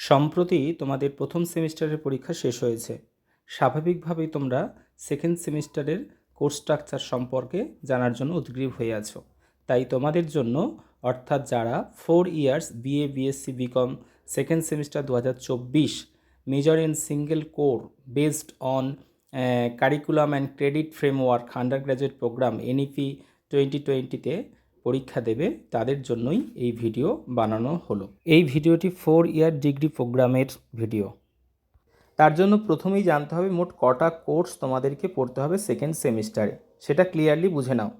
সম্প্রতি তোমাদের প্রথম সেমিস্টারের পরীক্ষা শেষ হয়েছে। স্বাভাবিকভাবেই তোমরা সেকেন্ড সেমিস্টারের কোর্স স্ট্রাকচার সম্পর্কে জানার জন্য উদ্গ্রীব হয়ে আছো। তাই তোমাদের জন্য অর্থাৎ যারা four years BA BSc BCom second semester দু হাজার চব্বিশ major in single core based on curriculum and credit framework undergraduate programme NEP twenty টোয়েন্টিতে পরীক্ষা দেবে তাদের জন্যই এই ভিডিও বানানো হলো। এই ভিডিওটি ফোর ইয়ার ডিগ্রি প্রোগ্রামের ভিডিও। তার জন্য প্রথমেই জানতে হবে মোট কটা কোর্স তোমাদেরকে পড়তে হবে সেকেন্ড সেমিস্টারে সেটা ক্লিয়ারলি বুঝে নাও।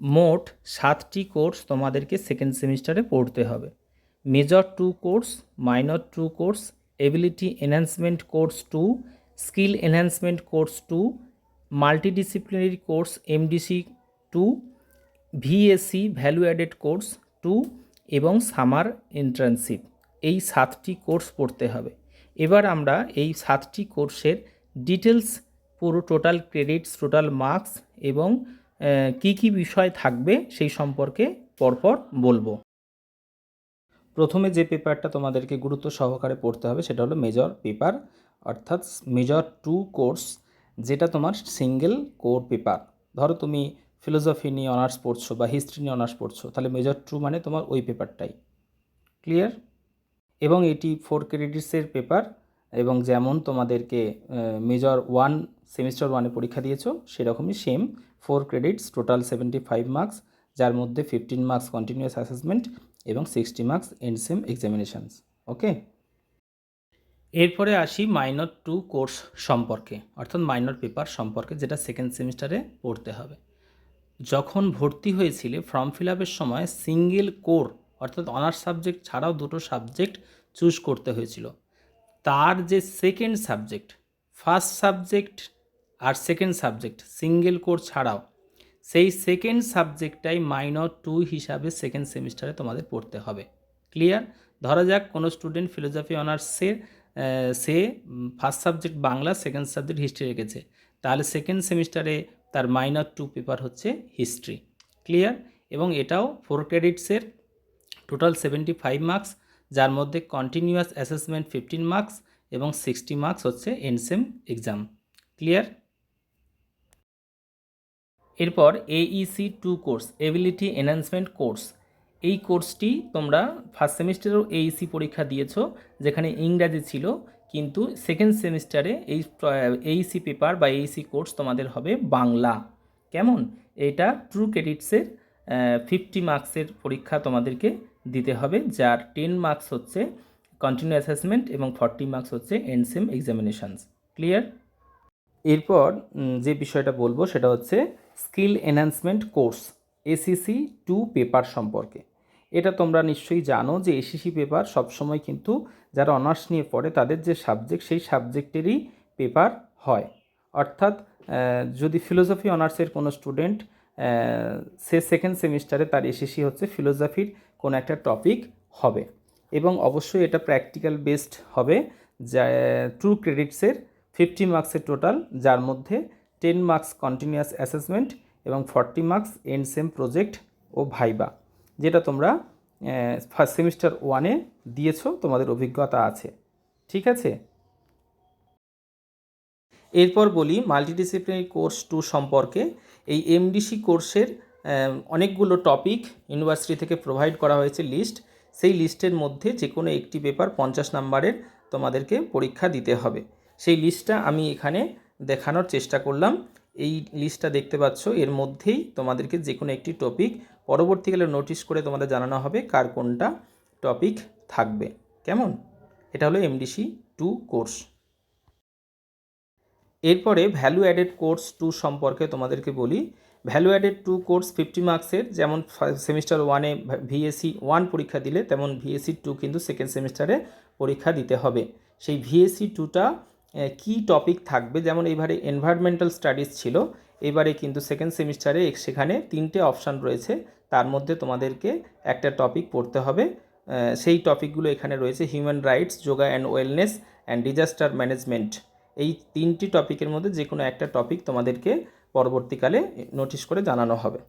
মোট সাতটি কোর্স তোমাদেরকে সেকেন্ড সেমিস্টারে পড়তে হবে। Major two course minor two course ability enhancement course two skill enhancement course two multidisciplinary course MDC two VSC value added course two এবং সামার ইন্টার্নশিপ এই সাতটি কোর্স পড়তে হবে। এবার আমরা এই সাতটি কোর্সের ডিটেলস পুরো টোটাল ক্রেডিটস টোটাল মার্কস এবং কি কি বিষয় থাকবে সেই সম্পর্কে পরপর বলব। প্রথমে যে পেপারটা তোমাদেরকে গুরুত্ব সহকারে পড়তে হবে সেটা হলো মেজর পেপার অর্থাৎ মেজর টু কোর্স যেটা তোমার সিঙ্গেল কোর পেপার ধরো তুমি ফিলোসফি নিয়ে অনার্স পড়ছো বা হিস্ট্রি নিয়ে অনার্স পড়ছো, তাহলে মেজর টু মানে তোমার ওই পেপারটাই। ক্লিয়ার? এবং এটি ফোর ক্রেডিটসের পেপার, এবং যেমন তোমাদেরকে মেজর ওয়ান সেমিস্টার ওয়ানে পরীক্ষা দিয়েছ, সেরকমই same four credits, total seventy five marks, যার মধ্যে ফিফটিন মার্কস কন্টিনিউয়াস অ্যাসেসমেন্ট এবং sixty marks end end sem examinations okay এরপরে আসি মাইনর টু কোর্স সম্পর্কে, অর্থাৎ মাইনর পেপার সম্পর্কে, যেটা সেকেন্ড সেমিস্টারে পড়তে হবে। যখন ভর্তি হয়েছিলে ফর্ম ফিল আপের সময় সিঙ্গেল কোর অর্থাৎ অনার্স সাবজেক্ট ছাড়াও দুটো সাবজেক্ট চুজ করতে হয়েছিল। তার যে সেকেন্ড সাবজেক্ট ফার্স্ট সাবজেক্ট আর সেকেন্ড সাবজেক্ট সিঙ্গেল কোর ছাড়াও, সেই সেকেন্ড সাবজেক্টটাই মাইনর টু হিসাবে সেকেন্ড সেমিস্টারে তোমাদের পড়তে হবে। ক্লিয়ার ধরা যাক কোনো স্টুডেন্ট ফিলোসফি অনার্সের সে first subject Bangla second subject history রেখেছে। তাহলে সেকেন্ড সেমিস্টারে তার মাইনর টু পেপার হচ্ছে হিস্ট্রি ক্লিয়ার এবং এটাও ফোর ক্রেডিটসের টোটাল সেভেন্টি ফাইভ মার্কস যার মধ্যে কন্টিনিউয়াস অ্যাসেসমেন্ট ফিফটিন মার্কস এবং সিক্সটি মার্কস হচ্ছে এনসেম এক্সাম ক্লিয়ার এরপর AEC two course ability enhancement course এই কোর্সটি তোমরা ফার্স্ট সেমিস্টারেও এইসি পরীক্ষা দিয়েছ, যেখানে ইংরাজি ছিল। কিন্তু সেকেন্ড সেমিস্টারে এই এইসি পেপার বা এইসি কোর্স তোমাদের হবে বাংলা। কেমন? এটা ট্রু ক্রেডিটসের ফিফটি মার্কসের পরীক্ষা তোমাদেরকে দিতে হবে, যার টেন মার্কস হচ্ছে কন্টিনিউ অ্যাসেসমেন্ট এবং ফর্টি মার্কস হচ্ছে এনসেম এক্সামিনেশানস ক্লিয়ার এরপর যে বিষয়টা বলব সেটা হচ্ছে skill enhancement course SEC two paper সম্পর্কে। এটা তোমরা নিশ্চয়ই জানো যে এসিসি পেপার সবসময় কিন্তু যারা অনার্স নিয়ে পড়ে, তাদের যে সাবজেক্ট সেই সাবজেক্টেরই পেপার হয়। অর্থাৎ যদি ফিলোসফি অনার্সের কোনো স্টুডেন্ট সে সেকেন্ড সেমিস্টারে তার এসিসি হচ্ছে ফিলোসফির কোনো একটা টপিক হবে। এবং অবশ্যই এটা প্র্যাকটিক্যাল বেসড হবে, যা ট্রু ক্রেডিটসের ফিফটি মার্কসের টোটাল যার মধ্যে টেন মার্কস কন্টিনিউয়াস অ্যাসেসমেন্ট এবং forty marks end sem project ও ভাইবা। যেটা তোমরা ফার্স্ট সেমিস্টার ওয়ানে দিয়েছ, তোমাদের অভিজ্ঞতা আছে। ঠিক আছে? এরপর বলি মাল্টিডিসিপ্লিনারি কোর্স টু সম্পর্কে। এই এমডিসি কোর্সের অনেকগুলো টপিক ইউনিভার্সিটি থেকে প্রোভাইড করা হয়েছে লিস্ট সেই লিস্টের মধ্যে যে কোনো একটি পেপার পঞ্চাশ নাম্বারের তোমাদেরকে পরীক্ষা দিতে হবে। সেই লিস্টটা আমি এখানে দেখানোর চেষ্টা করলাম। এই লিস্টটা দেখতে পাচ্ছ, এর মধ্যেই তোমাদেরকে যে কোনো একটি টপিক পরবর্তীকালে নোটিশ করে তোমাদের জানানো হবে কার কোনটা টপিক থাকবে। কেমন? এটা হলো এমডিসি টু কোর্স এরপরে ভ্যালু অ্যাডেড কোর্স টু সম্পর্কে তোমাদেরকে বলি। Value added two course fifty মার্কসের যেমন সেমিস্টার ওয়ানে ভিএসি ওয়ান পরীক্ষা দিলে, তেমন ভিএসি টু কিন্তু সেকেন্ড সেমিস্টারে পরীক্ষা দিতে হবে। সেই ভিএসি টুটা কি টপিক থাকবে? যেমন এইবারে এনভায়রনমেন্টাল স্টাডিজ ছিল। এবারে কিন্তু সেকেন্ড সেমিস্টারে সেখানে তিনটে অপশান রয়েছে। তার মধ্যে তোমাদেরকে একটা টপিক পড়তে হবে। সেই টপিকগুলো এখানে রয়েছে human rights yoga and wellness and disaster management এই তিনটি টপিকের মধ্যে যে কোনো একটা টপিক তোমাদেরকে পরবর্তীকালে নোটিশ করে জানানো হবে।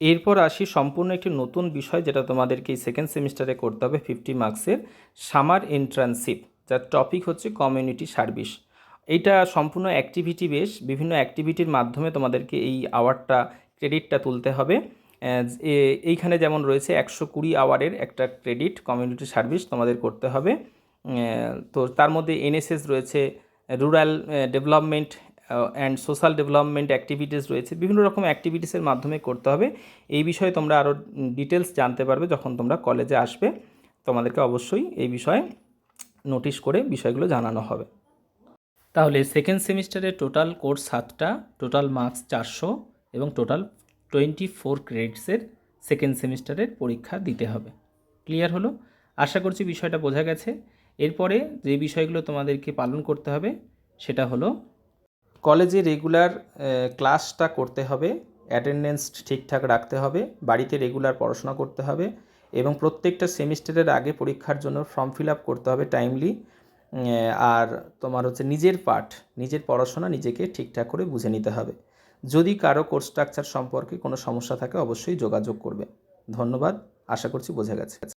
এরপর আসি সম্পূর্ণ একটি নতুন বিষয় যেটা তোমাদেরকে এই সেকেন্ড সেমিস্টারে করতে হবে ফিফটি মার্কসের সামার ইন্টার্নশিপ যার টপিক হচ্ছে কমিউনিটি সার্ভিস এইটা সম্পূর্ণ অ্যাক্টিভিটি বেস বিভিন্ন অ্যাক্টিভিটির মাধ্যমে তোমাদেরকে এই আওয়ারটা ক্রেডিটটা তুলতে হবে। এইখানে যেমন রয়েছে, একশো কুড়ি আওয়ারের একটা ক্রেডিট কমিউনিটি সার্ভিস তোমাদের করতে হবে। তো তার মধ্যে এনএসএস রয়েছে rural development and social development activities রয়েছে। বিভিন্ন রকম অ্যাক্টিভিটিসের মাধ্যমে করতে হবে। এই বিষয়ে তোমরা আরও ডিটেলস জানতে পারবে যখন তোমরা কলেজে আসবে। তোমাদেরকে অবশ্যই এই বিষয়ে নোটিশ করে বিষয়গুলো জানানো হবে। তাহলে সেকেন্ড সেমিস্টারে টোটাল কোর্স সাতটা টোটাল মার্কস চারশো এবং টোটাল টোয়েন্টি ফোর ক্রেডিটসের সেকেন্ড সেমিস্টারের পরীক্ষা দিতে হবে। ক্লিয়ার হলো? আশা করছি বিষয়টা বোঝা গেছে। এরপরে যে বিষয়গুলো তোমাদেরকে পালন করতে হবে, সেটা হলো কলেজে রেগুলার ক্লাসটা করতে হবে অ্যাটেন্ডেন্স ঠিকঠাক রাখতে হবে, বাড়িতে রেগুলার পড়াশোনা করতে হবে এবং প্রত্যেকটা সেমিস্টারের আগে পরীক্ষার জন্য ফর্ম ফিল আপ করতে হবে টাইমলি আর তোমার হচ্ছে নিজের পাঠ, নিজের পড়াশোনা নিজেকে ঠিকঠাক করে বুঝে নিতে হবে। যদি কারও কোর্স স্ট্রাকচার সম্পর্কে কোনো সমস্যা থাকে অবশ্যই যোগাযোগ করবে। ধন্যবাদ, আশা করছি বোঝা গেছে।